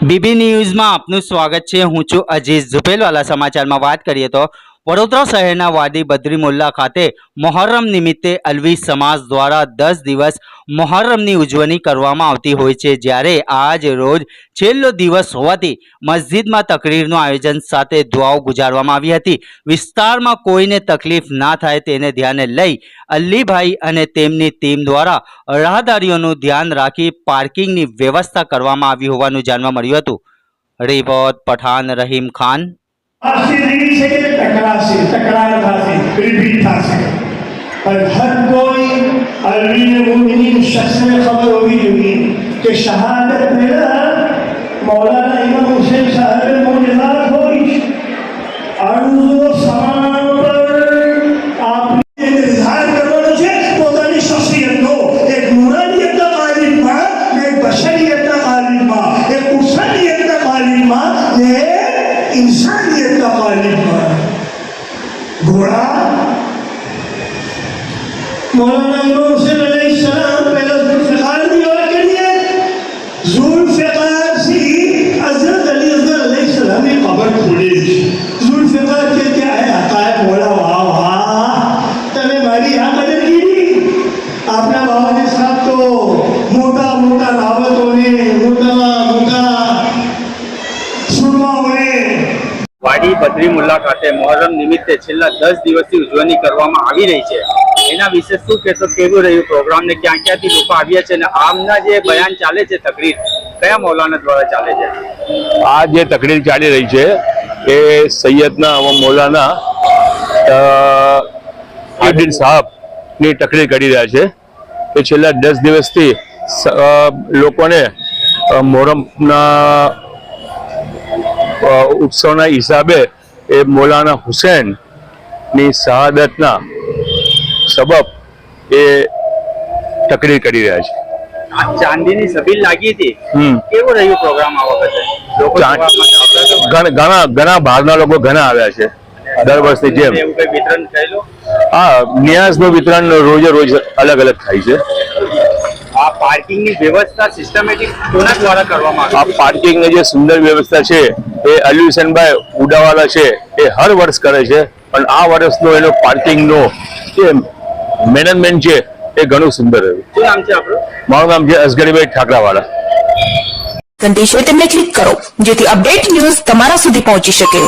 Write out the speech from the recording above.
BB ન્યૂઝમાં આપનું સ્વાગત છે. હું છું અજીઝ ઝુપેલવાલા સમાચારમાં વાત કરીએ તો વડોદરા શહેરના વાડી બદ્રી મોલ્લા ખાતે મોહર્રમ નિમિત્તે અલવી સમાજ દ્વારા દસ દિવસ મોહર્રમની ઉજવણી કરવામાં આવતી હોય છે. જ્યારે આજ રોજ છેલ્લો દિવસ હોવાથી મસ્જિદમાં તકરીરનું આયોજન સાથે દુઆઓ ગુજારવામાં આવી હતી. વિસ્તારમાં કોઈને તકલીફ ના થાય તેને ધ્યાને લઈ અલ્લીભાઈ અને તેમની ટીમ દ્વારા રાહદારીઓનું ધ્યાન રાખી પાર્કિંગની વ્યવસ્થા કરવામાં આવી હોવાનું જાણવા મળ્યું હતું. રિપોર્ટ પઠાન રહીમ ખાન આપસી રીત છે કે ટકરાશે ટકરાર થશે રિપીટ થશે. પણ હર કોઈ અરવીને મુમિન શખ્સને ખબર હોવી જોઈએ કે શહાદત પહેલા મૌલાના ઇમામ હુસેન સાહેબ મોજદાર હોય અણુઓ સમાન પર પોતાની શખ્સિયતનો એક મુરાનિયતના માલિકમાં, એક બશરિયતના માલિકમાં, એક ઉસનિયતના ઝુલ્ફિકારથી હઝરત મોટા મોટા રાવતોને, મોટા મોટા સુરમાઓને. વાડી બદ્રી મુલાકાતે ખાતે મોહરમ નિમિત્તે છેલ્લા દસ દિવસથી ઉજવણી કરવામાં આવી રહી છે. એના વિશે શું કહેશો? કેવું રહ્યું? પ્રોગ્રામ ને ક્યાં ક્યાંથી લોકો આવ્યા છે? અને આમના જે બયાન ચાલે છે તકરીર કયા મૌલાના દ્વારા ચાલે છે? આ જે તકરીર ચાલી રહી છે એ સૈયદના મૌલાના અ, આદિલ સાહેબની તકરીર કરી રહ્યા છે. કે છેલ્લા દસ દિવસથી લોકોને મોહરમના ઉત્સવના હિસાબે એ મૌલાના હુસેનની શહાદતના સબબ એ તકરીર કરી રહ્યા છે. આ ચાંદીની સબીલ લાગી હતી. કેવું રહ્યું પ્રોગ્રામ આ વખતે? ઘણા ઘણા બહારના લોકો ઘણા આવ્યા છે. દર વર્ષની જેમ. હા નિયાઝનું વિતરણ રોજે રોજ અલગ અલગ થાય છે. આ પાર્કિંગની વ્યવસ્થા સિસ્ટમેટિક કોના દ્વારા કરવામાં આ આવી પાર્કિંગની જે સુંદર વ્યવસ્થા છે એ અલ્યુસનભાઈ ઉડાવાલા છે એ હર વર્ષ કરે છે. પણ આ વર્ષનો એનો પાર્કિંગનો જે મેનેજમેન્ટ છે એ ઘણું સુંદર રહ્યું. શું નામ છે આપણું? મારું નામ છે અસગરીભાઈ ઠાકરાવાળા. સંદેશ હોય તેમને ક્લિક કરો જેથી અપડેટ ન્યૂઝ તમારા સુધી પહોંચી શકે.